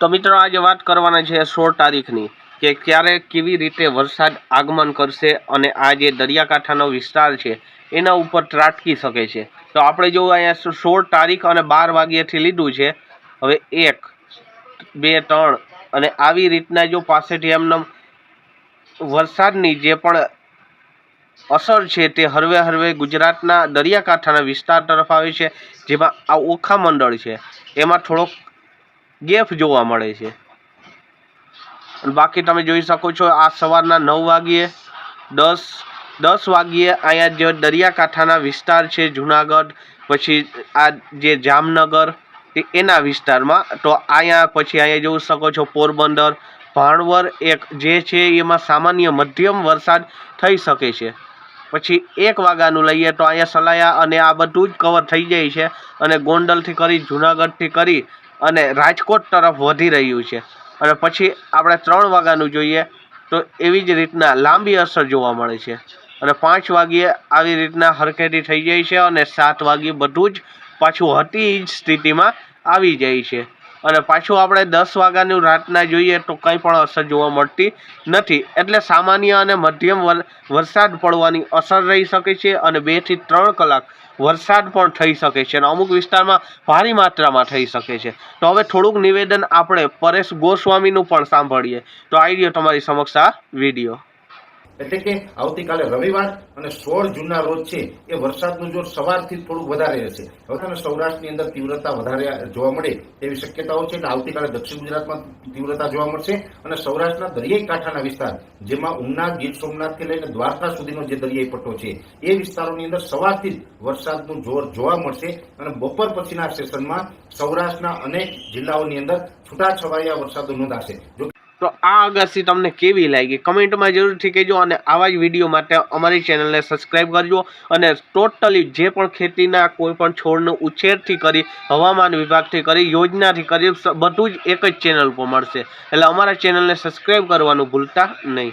તો મિત્રો આજે વાત કરવાના છે સોળ તારીખની કે ક્યારે કેવી રીતે વરસાદ આગમન કરશે અને આ જે દરિયાકાંઠાનો વિસ્તાર છે, એના ઉપર ત્રાટકી શકે છે. તો આપણે જો અહીંયા સોળ તારીખ અને બાર વાગ્યાથી લીધું છે, હવે એક, બે, ત્રણ અને આવી રીતના જો પાસેથી એમને વરસાદની જે પણ અસર છે તે હરવે હરવે ગુજરાતના દરિયાકાંઠાના વિસ્તાર તરફ આવે છે, જેમાં આ ઓખા મંડળ છે. એમાં થોડોક ગેપ જોવા મળે છે. બાકી તમે જોઈ શકો છો આ સવારના નવ વાગ્યે, દસ દસ વાગ્યે અહીંયા જે દરિયાકાંઠાના વિસ્તાર છે, જુનાગઢ, પછી આ જે જામનગર એના વિસ્તારમાં. તો અહીંયા પછી અહીંયા જોઈ શકો છો પોરબંદર ભાણવર એક જે છે એમાં સામાન્ય મધ્યમ વરસાદ થઈ શકે છે. પછી એક વાગ્યાનું લઈએ તો અહીંયા સલાયા અને આ બધું જ કવર થઈ જાય છે. અને ગોંડલથી કરી, જુનાગઢથી કરી અને રાજકોટ તરફ વધી રહ્યું છે. અને પછી આપણે ત્રણ વાગ્યાનું જોઈએ તો એવી જ રીતના લાંબી અસર જોવા મળે છે. અને પાંચ વાગ્યે આવી રીતના હરખેટી થઈ જાય છે અને સાત વાગ્યે બધું જ પાછું હતી જ સ્થિતિમાં આવી જાય છે. અને પાછું આપણે દસ વાગ્યાનું રાતના જોઈએ તો કંઈ પણ અસર જોવા મળતી નથી. એટલે સામાન્ય અને મધ્યમ વર- વરસાદ પડવાની અસર રહી શકે છે અને બેથી ત્રણ કલાક વરસાદ પણ થઈ શકે છે અને અમુક વિસ્તારમાં ભારે માત્રામાં થઈ શકે છે. તો હવે થોડુંક નિવેદન આપણે પરેશ ગોસ્વામીનું પણ સાંભળીએ. તો આવી ગયો તમારી સમક્ષ આ વીડિયો. એટલે કે આવતીકાલે રવિવાર અને સોળ જૂનના રોજ છે, એ વરસાદનું જોર સવારથી થોડુંક વધારે રહેશે. હવે સૌરાષ્ટ્રની અંદર તીવ્રતા વધારે જોવા મળે તેવી શક્યતાઓ છે કે આવતીકાલે દક્ષિણ ગુજરાતમાં તીવ્રતા જોવા મળશે. અને સૌરાષ્ટ્રના દરિયાઈ કાંઠાના વિસ્તાર, જેમાં ઉમનાથ ગીર સોમનાથથી લઈને દ્વારકા સુધીનો જે દરિયાઈ પટ્ટો છે, એ વિસ્તારોની અંદર સવારથી જ વરસાદનું જોર જોવા મળશે. અને બપોર પછીના સેશનમાં સૌરાષ્ટ્રના અનેક જિલ્લાઓની અંદર છૂટાછવાયા વરસાદો નોંધાશે. જો તો આ આગાસી તમને કેવી લાગી? કમેન્ટમાં જરૂરથી કહેજો અને આવા જ વીડિયો માટે અમારી ચેનલને સબસ્ક્રાઈબ કરજો અને ટોટલી જે પણ ખેતીના કોઈ પણ છોડનો ઉછેરથી કરી, હવામાન વિભાગથી કરી, યોજનાથી કરી બધું જ એક જ ચેનલ પર મળશે. એટલે અમારા ચેનલને સબસ્ક્રાઈબ કરવાનું ભૂલતા નહીં.